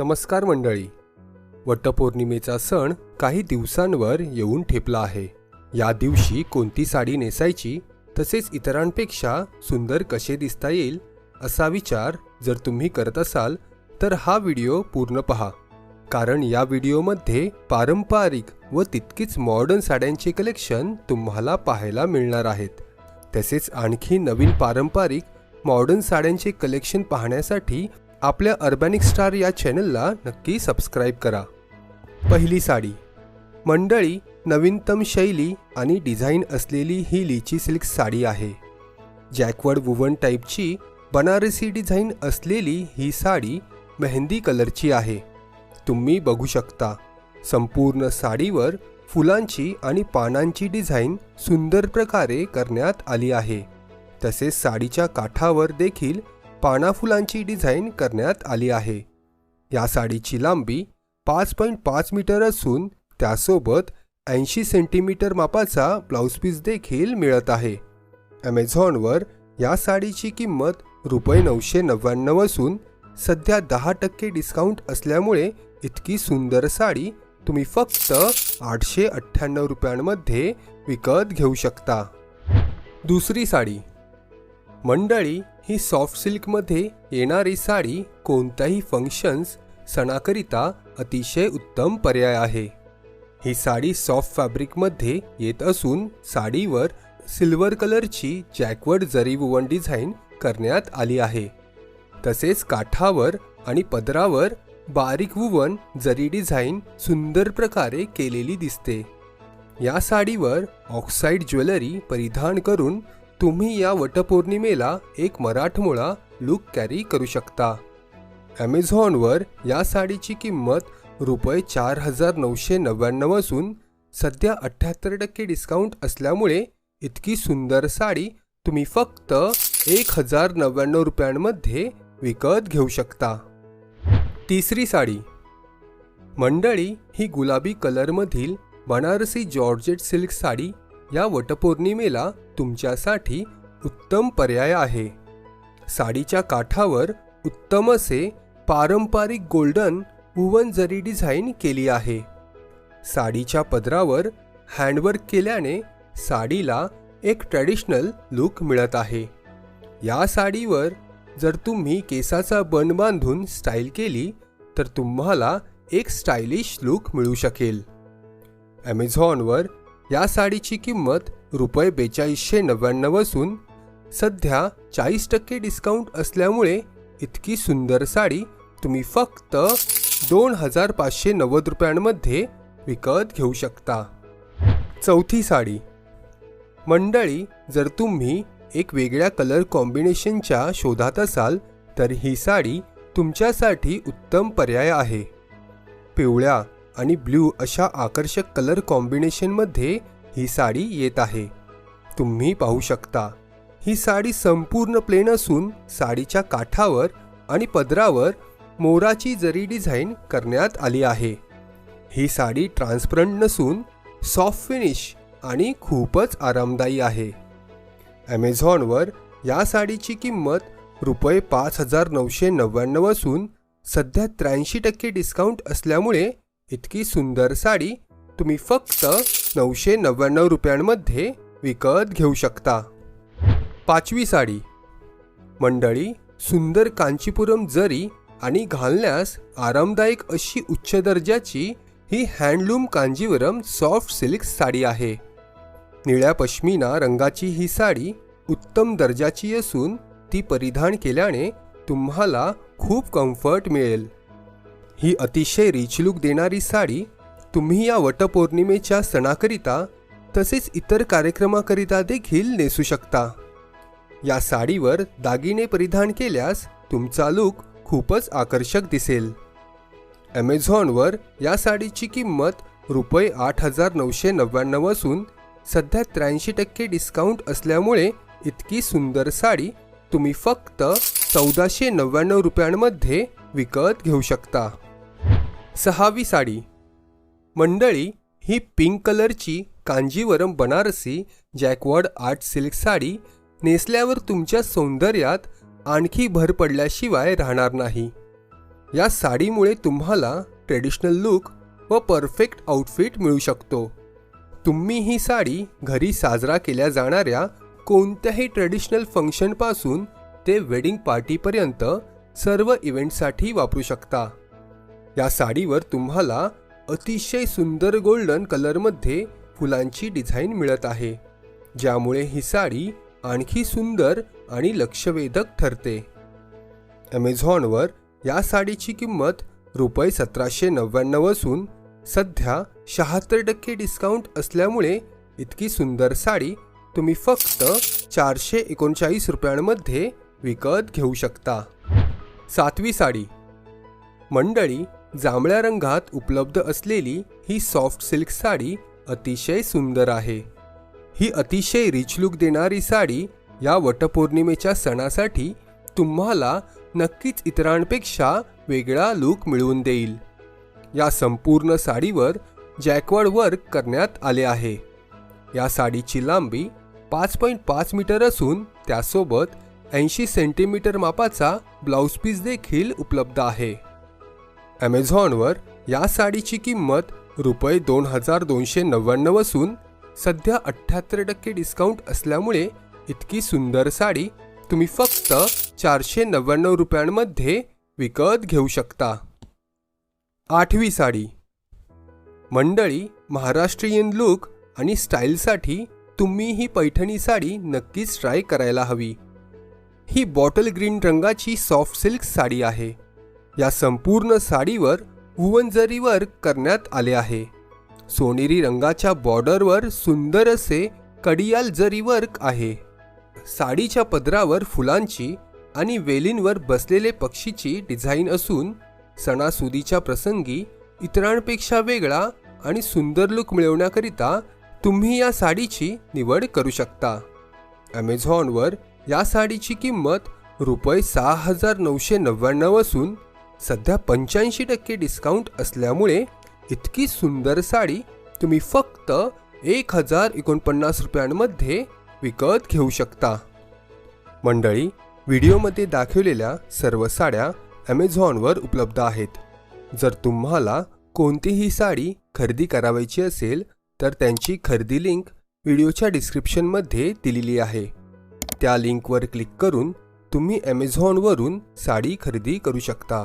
नमस्कार मंडळी. वटपौर्णिमेचा सण काही दिवसांवर येऊन ठेपला आहे. या दिवशी कोणती साडी नेसायची तसेच इतरांपेक्षा सुंदर कसे दिसता येईल असा विचार जर तुम्ही करत असाल तर हा व्हिडिओ पूर्ण पहा. कारण या व्हिडिओमध्ये पारंपरिक व तितकीच मॉडर्न साड्यांचे कलेक्शन तुम्हाला पाहायला मिळणार आहेत. तसेच आणखी नवीन पारंपरिक मॉडर्न साड्यांचे कलेक्शन पाहण्यासाठी आपल्या अर्बॅनिक स्टार या चॅनलला नक्की सबस्क्राईब करा. पहिली साडी. मंडळी नवीनतम शैली आणि डिझाईन असलेली ही लिची सिल्क साडी आहे. जॅकवर्ड वुवन टाईपची बनारसी डिझाईन असलेली ही साडी मेहंदी कलरची आहे. तुम्ही बघू शकता संपूर्ण साडीवर फुलांची आणि पानांची डिझाईन सुंदर प्रकारे करण्यात आली आहे. तसेच साडीच्या काठावर देखील पाना फुलांची डिझाईन करण्यात आली आहे. या साडीची लांबी पाच पॉईंट पाच मीटर असून त्यासोबत ऐंशी सेंटीमीटर मापाचा ब्लाऊज पीस देखील मिळत आहे. ॲमेझॉनवर या साडीची किंमत रुपये नऊशे नव्याण्णव असून सध्या दहा टक्के डिस्काउंट असल्यामुळे इतकी सुंदर साडी तुम्ही फक्त आठशे अठ्ठ्याण्णव रुपयांमध्ये विकत घेऊ शकता. दुसरी साडी. मंडळी ही सॉफ्ट सिल्कमध्ये येणारी साडी कोणत्याही फंक्शन्स सणाकरिता अतिशय उत्तम पर्याय आहे. ही साडी सॉफ्ट फॅब्रिकमध्ये येत असून साडीवर सिल्वर कलरची जॅकवर्ड जरी वुवन डिझाईन करण्यात आली आहे. तसेच काठावर आणि पदरावर बारीक वुवन जरी डिझाईन सुंदर प्रकारे केलेली दिसते. या साडीवर ऑक्साईड ज्वेलरी परिधान करून तुम्ही या वटपौर्णिमेला एक मराठमोळा लुक कॅरी करू शकता. ॲमेझॉनवर या साडीची किंमत रुपये चार हजार नऊशे नव्याण्णव असून सध्या अठ्ठ्याहत्तर टक्के डिस्काउंट असल्यामुळे इतकी सुंदर साडी तुम्ही फक्त एक हजार नव्याण्णव रुपयांमध्ये विकत घेऊ शकता. तिसरी साडी. मंडळी ही गुलाबी कलरमधील बनारसी जॉर्जेट सिल्क साडी या वटपौर्णिमेला तुमच्यासाठी उत्तम पर्याय आहे. साडीच्या काठावर उत्तम असे पारंपरिक गोल्डन वुवन जरी डिझाईन केली आहे. साडीच्या पदरावर हँडवर्क केल्याने साडीला एक ट्रॅडिशनल लुक मिळत आहे. या साडीवर जर तुम्ही केसाचा बन बांधून स्टाईल केली तर तुम्हाला एक स्टायलिश लुक मिळू शकेल. ॲमेझॉनवर या साडीची किंमत रुपये बेचाळीसशे नव्याण्णव असून सध्या चाळीस टक्के डिस्काउंट असल्यामुळे इतकी सुंदर साडी तुम्ही फक्त दोन हजार पाचशे नव्वद रुपयांमध्ये विकत घेऊ शकता. चौथी साडी. मंडळी जर तुम्ही एक वेगळ्या कलर कॉम्बिनेशनच्या शोधात असाल तर ही साडी तुमच्यासाठी उत्तम पर्याय आहे. पिवळ्या. आणि ब्ल्यू अशा आकर्षक कलर कॉम्बिनेशनमध्ये ही साडी येत आहे. तुम्ही पाहू शकता ही साडी संपूर्ण प्लेन असून साडीच्या काठावर आणि पदरावर मोराची जरी डिझाईन करण्यात आली आहे. ही साडी ट्रान्सपरंट नसून सॉफ्ट फिनिश आणि खूपच आरामदायी आहे. ॲमेझॉनवर या साडीची किंमत रुपये पाच हजार नऊशे नव्याण्णव असून सध्या त्र्याऐंशी टक्के डिस्काउंट असल्यामुळे इतकी सुंदर साडी तुम्ही फक्त नऊशे नव्याण्णव रुपयांमध्ये विकत घेऊ शकता. पाचवी साडी. मंडळी सुंदर कांचीपुरम जरी आणि घालण्यास आरामदायक अशी उच्च दर्जाची ही handloom Kanjivaram soft silk sari आहे. निळ्या पश्मिना रंगाची ही साडी उत्तम दर्जाची असून ती परिधान केल्याने तुम्हाला खूप कम्फर्ट मिळेल. ही अतिशय रिचलूक देणारी साडी तुम्ही या वटपौर्णिमेच्या सणाकरिता तसेच इतर कार्यक्रमाकरिता देखील नेसू शकता. या साडीवर दागिने परिधान केल्यास तुमचा लुक खूपच आकर्षक दिसेल. ॲमेझॉनवर या साडीची किंमत रुपये आठ हजार नऊशे नव्याण्णव असून सध्या त्र्याऐंशी टक्के डिस्काउंट असल्यामुळे इतकी सुंदर साडी तुम्ही फक्त चौदाशे नव्याण्णव रुपयांमध्ये विकत घेऊ शकता. सहावी साडी. मंडळी ही पिंक कलरची Kanjivaram Banarasi jacquard art silk sari नेसल्यावर तुमच्या सौंदर्यात आणखी भर पडल्याशिवाय राहणार नाही. या साडीमुळे तुम्हाला ट्रेडिशनल लुक व परफेक्ट आउटफिट मिळू शकतो. तुम्ही ही साडी घरी साजरा केल्या जाणाऱ्या कोणत्याही ट्रेडिशनल फंक्शनपासून ते वेडिंग पार्टीपर्यंत सर्व इव्हेंटसाठी वापरू शकता. या साडीवर तुम्हाला अतिशय सुंदर गोल्डन कलरमध्ये फुलांची डिझाईन मिळत आहे ज्यामुळे ही साडी आणखी सुंदर आणि लक्षवेधक ठरते. ॲमेझॉनवर या साडीची किंमत रुपये सतराशे नव्याण्णव असून सध्या शहात्तर टक्के डिस्काउंट असल्यामुळे इतकी सुंदर साडी तुम्ही फक्त चारशे एकोणचाळीस रुपयांमध्ये विकत घेऊ शकता. सातवी साडी. मंडळी जांभळ्या रंगात उपलब्ध असलेली ही सॉफ्ट सिल्क साडी अतिशय सुंदर आहे. ही अतिशय रिच लुक देणारी साडी या वटपौर्णिमेच्या सणासाठी तुम्हाला नक्कीच इतरांपेक्षा वेगळा लुक मिळवून देईल. या संपूर्ण साडीवर जॅकवर्ड वर्क करण्यात आले आहे. या साडीची लांबी पाच पॉईंट पाच मीटर असून त्यासोबत ऐंशी सेंटीमीटर मापाचा ब्लाऊज पीस देखील उपलब्ध आहे. ॲमेझॉनवर या साडीची किंमत रुपये दोन हजार दोनशे नव्याण्णव असून सध्या अठ्ठ्याहत्तर टक्के डिस्काउंट असल्यामुळे इतकी सुंदर साडी तुम्ही फक्त चारशे नव्याण्णव रुपयांमध्ये विकत घेऊ शकता. आठवी साडी. मंडळी महाराष्ट्रीयन लुक आणि स्टाईलसाठी तुम्ही ही पैठणी साडी नक्कीच ट्राय करायला हवी. ही बॉटल ग्रीन रंगाची सॉफ्ट सिल्क साडी आहे. या संपूर्ण साडीवर वुवन वर्क करण्यात आले आहे. सोनेरी रंगाच्या बॉर्डरवर सुंदर असे कडियाल जरी वर्क आहे. साडीच्या पदरावर फुलांची आणि वेलींवर बसलेले पक्षीची डिझाईन असून सणासुदीच्या प्रसंगी इतरांपेक्षा वेगळा आणि सुंदर लुक मिळवण्याकरिता तुम्ही या साडीची निवड करू शकता. ॲमेझॉनवर या साडीची किंमत रुपये सहा हजार नऊशे नव्याण्णव असून सध्या पंच्याऐंशी टक्के डिस्काउंट असल्यामुळे इतकी सुंदर साडी तुम्ही फक्त एक हजार एकोणपन्नास रुपयांमध्ये विकत घेऊ शकता. मंडळी व्हिडिओमध्ये दाखवलेल्या सर्व साड्या ॲमेझॉनवर उपलब्ध आहेत. जर तुम्हाला कोणतीही साडी खरेदी करावायची असेल तर त्यांची खरेदी लिंक व्हिडिओच्या डिस्क्रिप्शनमध्ये दिलेली आहे. त्या लिंकवर क्लिक करून तुम्ही ॲमेझॉनवरून साडी खरेदी करू शकता.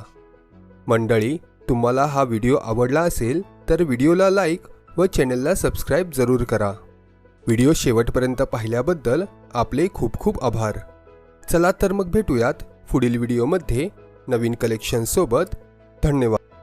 मंडळी तुम्हाला हा व्हिडिओ आवडला असेल तर व्हिडिओला लाईक व चॅनलला सबस्क्राईब जरूर करा. व्हिडिओ शेवटपर्यंत पाहिल्याबद्दल आपले खूप खूप आभार. चला तर मग भेटूयात पुढील व्हिडिओमध्ये. नवीन कलेक्शनसोबत धन्यवाद.